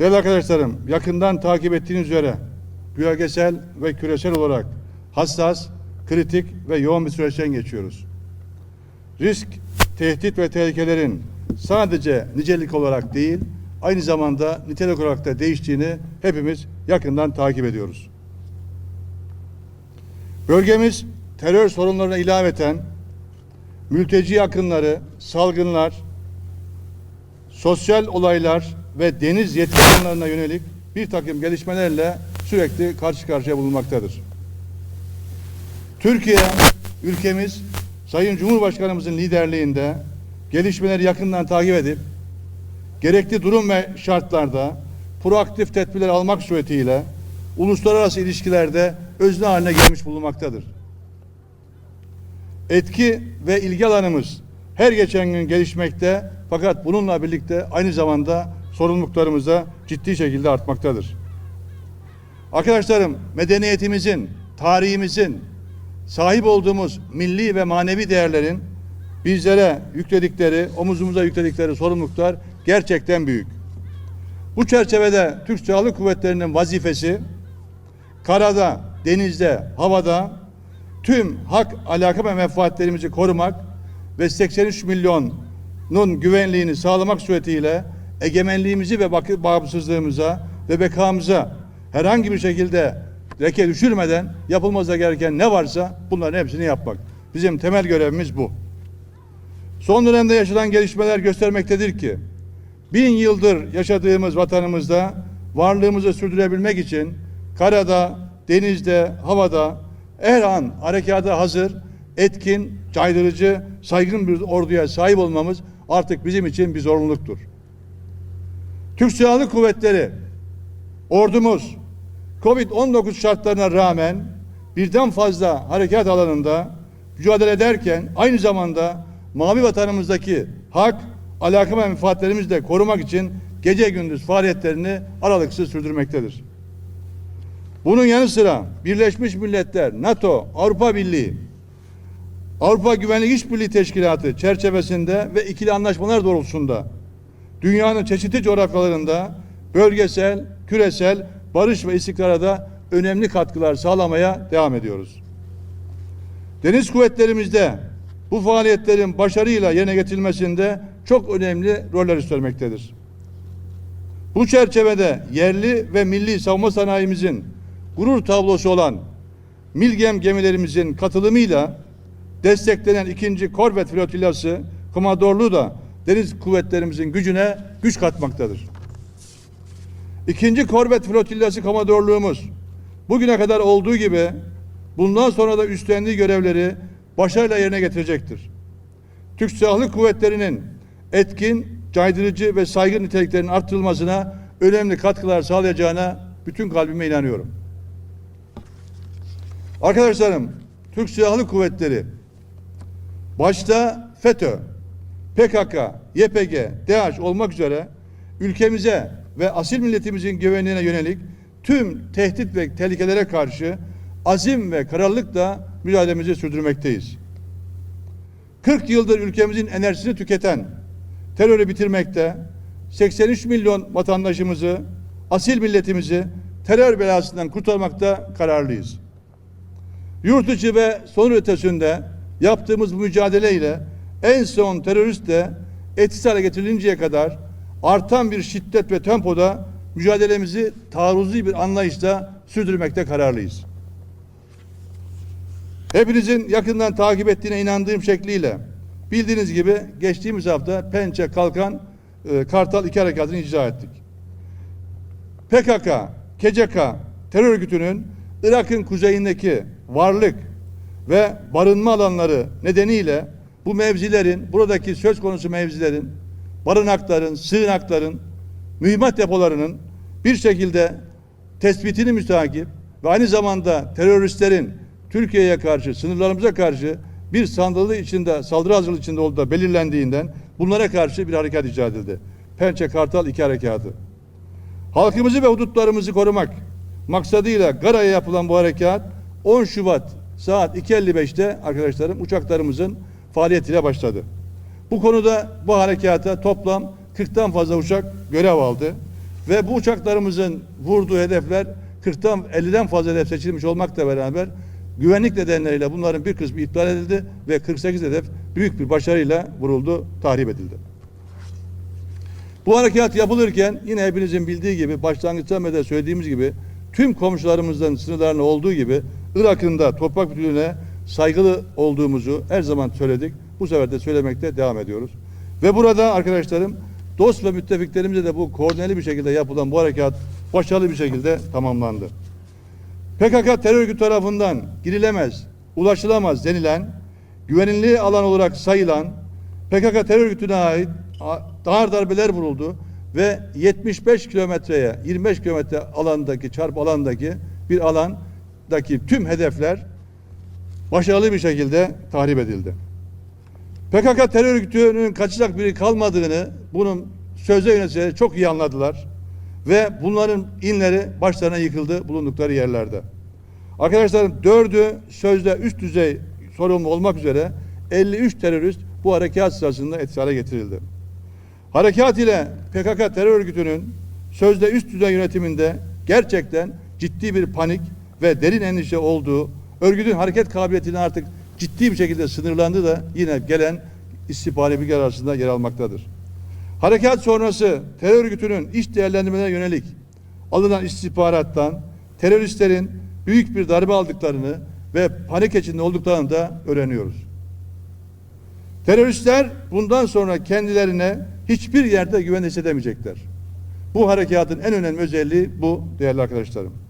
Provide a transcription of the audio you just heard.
Değerli arkadaşlarım, yakından takip ettiğiniz üzere bölgesel ve küresel olarak hassas, kritik ve yoğun bir süreçten geçiyoruz. Risk, tehdit ve tehlikelerin sadece nicelik olarak değil, aynı zamanda nitelik olarak da değiştiğini hepimiz yakından takip ediyoruz. Bölgemiz terör sorunlarına ilaveten mülteci akınları, salgınlar, sosyal olaylar ve deniz yetki yönelik bir takım gelişmelerle sürekli karşı karşıya bulunmaktadır. Türkiye, ülkemiz Sayın Cumhurbaşkanımızın liderliğinde gelişmeleri yakından takip edip gerekli durum ve şartlarda proaktif tedbirler almak suretiyle uluslararası ilişkilerde özne haline gelmiş bulunmaktadır. Etki ve ilgi alanımız her geçen gün gelişmekte fakat bununla birlikte aynı zamanda sorumluluklarımız da ciddi şekilde artmaktadır. Arkadaşlarım medeniyetimizin, tarihimizin, sahip olduğumuz milli ve manevi değerlerin bizlere yükledikleri, omuzumuza yükledikleri sorumluluklar gerçekten büyük. Bu çerçevede Türk Silahlı Kuvvetleri'nin vazifesi karada, denizde, havada tüm hak, alaka ve menfaatlerimizi korumak ve 83 milyonun güvenliğini sağlamak suretiyle egemenliğimizi ve bağımsızlığımıza ve bekamıza herhangi bir şekilde leke düşürmeden yapılması gereken ne varsa bunların hepsini yapmak. Bizim temel görevimiz bu. Son dönemde yaşanan gelişmeler göstermektedir ki bin yıldır yaşadığımız vatanımızda varlığımızı sürdürebilmek için karada, denizde, havada her an harekata hazır, etkin, caydırıcı, saygın bir orduya sahip olmamız artık bizim için bir zorunluluktur. Türk Silahlı Kuvvetleri, ordumuz Covid-19 şartlarına rağmen birden fazla harekat alanında mücadele ederken aynı zamanda mavi vatanımızdaki hak, alaka ve menfaatlerimizi de korumak için gece gündüz faaliyetlerini aralıksız sürdürmektedir. Bunun yanı sıra Birleşmiş Milletler, NATO, Avrupa Birliği, Avrupa Güvenlik İşbirliği Teşkilatı çerçevesinde ve ikili anlaşmalar doğrultusunda dünyanın çeşitli coğrafyalarında bölgesel, küresel barış ve istikrara da önemli katkılar sağlamaya devam ediyoruz. Deniz kuvvetlerimizde bu faaliyetlerin başarıyla yerine getirilmesinde çok önemli roller üstlenmektedir. Bu çerçevede yerli ve milli savunma sanayimizin gurur tablosu olan Milgem gemilerimizin katılımıyla desteklenen ikinci korvet flotillası komandorluğu da deniz kuvvetlerimizin gücüne güç katmaktadır. İkinci korvet flotillası komandorluğumuz bugüne kadar olduğu gibi bundan sonra da üstlendiği görevleri başarıyla yerine getirecektir. Türk Silahlı Kuvvetleri'nin etkin, caydırıcı ve saygın niteliklerinin artırılmasına önemli katkılar sağlayacağına bütün kalbime inanıyorum. Arkadaşlarım, Türk Silahlı Kuvvetleri başta FETÖ, PKK, YPG, DAEŞ olmak üzere ülkemize ve asil milletimizin güvenliğine yönelik tüm tehdit ve tehlikelere karşı azim ve kararlılıkla mücadelemizi sürdürmekteyiz. 40 yıldır ülkemizin enerjisini tüketen terörü bitirmekte, 83 milyon vatandaşımızı, asil milletimizi terör belasından kurtarmakta kararlıyız. Yurt içi ve son ötesinde yaptığımız bu mücadeleyle en son terörist de etkisiz hale getirilinceye kadar artan bir şiddet ve tempoda mücadelemizi taarruzi bir anlayışla sürdürmekte kararlıyız. Hepinizin yakından takip ettiğine inandığım şekliyle bildiğiniz gibi geçtiğimiz hafta Pençe Kalkan e, Kartal iki harekatını icra ettik. PKK, KCK terör örgütünün Irak'ın kuzeyindeki varlık ve barınma alanları nedeniyle bu mevzilerin, buradaki söz konusu mevzilerin, barınakların, sığınakların, mühimmat depolarının bir şekilde tespitini mütakip ve aynı zamanda teröristlerin Türkiye'ye karşı, sınırlarımıza karşı bir saldırı içinde, saldırı hazırlığı içinde olduğu da belirlendiğinden bunlara karşı bir harekat icra edildi. Pençe Kartal iki harekatı. Halkımızı ve hudutlarımızı korumak maksadıyla Gara'ya yapılan bu harekat 10 Şubat saat 2.55'te arkadaşlarım uçaklarımızın faaliyetiyle başladı. Bu konuda bu harekata toplam 40'tan fazla uçak görev aldı Ve bu uçaklarımızın vurduğu hedefler 40'tan 50'den fazla hedef seçilmiş olmakla beraber güvenlik nedenleriyle bunların bir kısmı iptal edildi ve 48 hedef büyük bir başarıyla vuruldu, tahrip edildi. Bu harekat yapılırken yine hepinizin bildiği gibi başlangıçtan de söylediğimiz gibi tüm komşularımızın sınırlarında olduğu gibi Irak'ın da toprak bütünlüğüne saygılı olduğumuzu her zaman söyledik. Bu sefer de söylemekte devam ediyoruz. Ve burada arkadaşlarım dost ve müttefiklerimizle de bu koordineli bir şekilde yapılan bu harekat başarılı bir şekilde tamamlandı. PKK terör örgütü tarafından girilemez, ulaşılamaz denilen, güvenilli alan olarak sayılan PKK terör örgütüne ait ağır darbeler vuruldu ve 75 kilometreye 25 kilometre alandaki çarp alandaki bir alandaki tüm hedefler başarılı bir şekilde tahrip edildi. PKK terör örgütünün kaçacak biri kalmadığını bunun sözde yöneticileri çok iyi anladılar ve bunların inleri başlarına yıkıldı bulundukları yerlerde. Arkadaşlarım dördü sözde üst düzey sorumlu olmak üzere 53 terörist bu harekat sırasında etkisiz getirildi. Harekat ile PKK terör örgütünün sözde üst düzey yönetiminde gerçekten ciddi bir panik ve derin endişe olduğu, örgütün hareket kabiliyetinin artık ciddi bir şekilde sınırlandığı da yine gelen istihbari bilgiler arasında yer almaktadır. Harekat sonrası terör örgütünün iş değerlendirmelerine yönelik alınan istihbarattan teröristlerin büyük bir darbe aldıklarını ve panik içinde olduklarını da öğreniyoruz. Teröristler bundan sonra kendilerine hiçbir yerde güven hissedemeyecekler. Bu harekatın en önemli özelliği bu değerli arkadaşlarım.